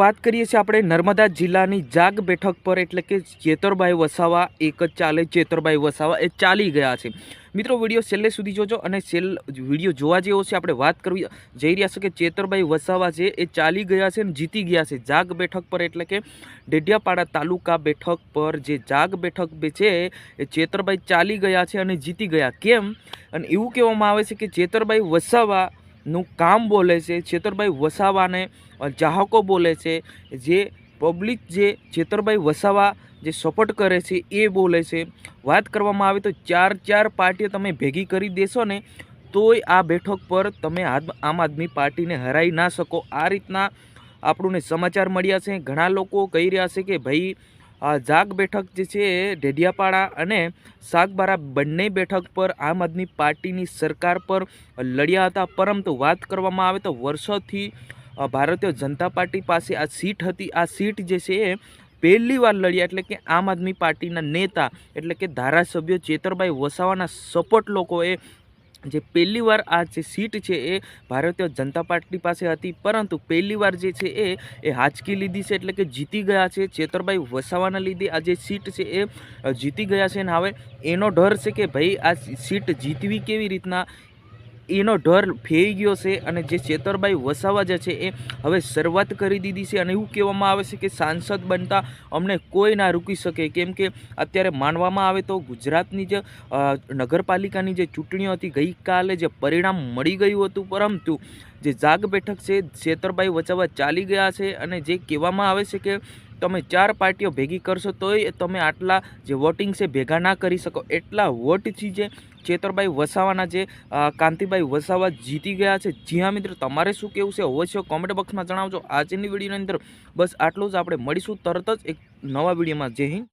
વાત કરીએ છીએ આપણે નર્મદા જિલ્લાની જાગ બેઠક પર, એટલે કે ચેતરભાઈ વસાવા, એક જ ચાલે ચેતરભાઈ વસાવા, એ ચાલી ગયા છે. મિત્રો, વીડિયો છેલ્લે સુધી જોજો અને છેલ્, વીડિયો જોવા જેવો છે, આપણે વાત કરવી, જઈ રહ્યા છે કે ચેતરભાઈ વસાવા છે, એ ચાલી ગયા છે અને જીતી ગયા છે. જાગ બેઠક પર, એટલે કે ડેડિયાપાડા તાલુકા બેઠક પર જે જાગ બેઠક બે છે, એ ચેતરભાઈ ચાલી ગયા છે અને જીતી ગયા. કેમ? અને એવું કહેવામાં આવે છે કે ચેતરભાઈ વસાવા નું કામ બોલે છે, છેતરભાઈ વસાવાને ચાહકો બોલે છે, જે પબ્લિક જે છેતરભાઈ વસાવા જે સપોર્ટ કરે છે એ બોલે છે. વાત કરવામાં આવે તો ચાર ચાર પાર્ટીઓ તમે ભેગી કરી દેશો ને, તોય આ બેઠક પર તમે આમ આદમી પાર્ટીને હરાઈ ના શકો. આ રીતના આપણને સમાચાર મળ્યા છે. ઘણા લોકો કહી રહ્યા છે કે ભાઈ જાગ બેઠક જે છે ઢેડિયાપાડા અને સાગબારા બંને બેઠક પર આમ આદમી પાર્ટીની સરકાર પર લડ્યા હતા. પરંતુ વાત કરવામાં આવે તો વર્ષોથી ભારતીય જનતા પાર્ટી પાસે આ સીટ હતી. આ સીટ જે છે એ પહેલી વાર લડ્યા એટલે કે આમ આદમી પાર્ટીના નેતા એટલે કે ધારાસભ્ય ચેતરભાઈ વસાવાના સપોર્ટ લોકોએ જે પહેલીવાર આ જે સીટ છે એ ભારતીય જનતા પાર્ટી પાસે હતી, પરંતુ પહેલી વાર જે છે એ એ હાચકી લીધી છે એટલે કે જીતી ગયા છે. ચેતરભાઈ વસાવાના લીધે આ જે સીટ છે એ જીતી ગયા છે. અને હવે એનો ડર છે કે ભાઈ આ સીટ જીતવી કેવી રીતના? એનો ડર ફેઈ ગયો છે અને જે ચેતરભાઈ વસાવા જે છે એ હવે શરૂઆત કરી દીધી છે અને એવું કહેવામાં આવે છે કે સાંસદ બનતા અમને કોઈ ના રોકી શકે. કેમ કે અત્યારે માનવામાં આવે તો ગુજરાતની જે નગરપાલિકાની જે ચૂંટણીઓ હતી, ગઈકાલે જે પરિણામ મળી ગયું હતું, પરંતુ જે જાગ બેઠક છે ચેતરભાઈ વસાવા ચાલી ગયા છે અને જે કહેવામાં આવે છે કે તમે ચાર પાર્ટીઓ ભેગી કરશો તોય તમે આટલા જે વોટિંગ છે ભેગા ના કરી શકો. એટલા વોટથી જે ચેતરભાઈ વસાવાના જે કાંતિભાઈ વસાવા જીતી ગયા છે. જી હા મિત્રો, તમારે શું કેવું છે? અવશ્ય કોમેન્ટ બોક્સમાં જણાવજો. આજની વિડીયોની અંદર બસ આટલું જ. આપણે મળીશું તરત જ એક નવા વિડીયોમાં. જય હિન્દ.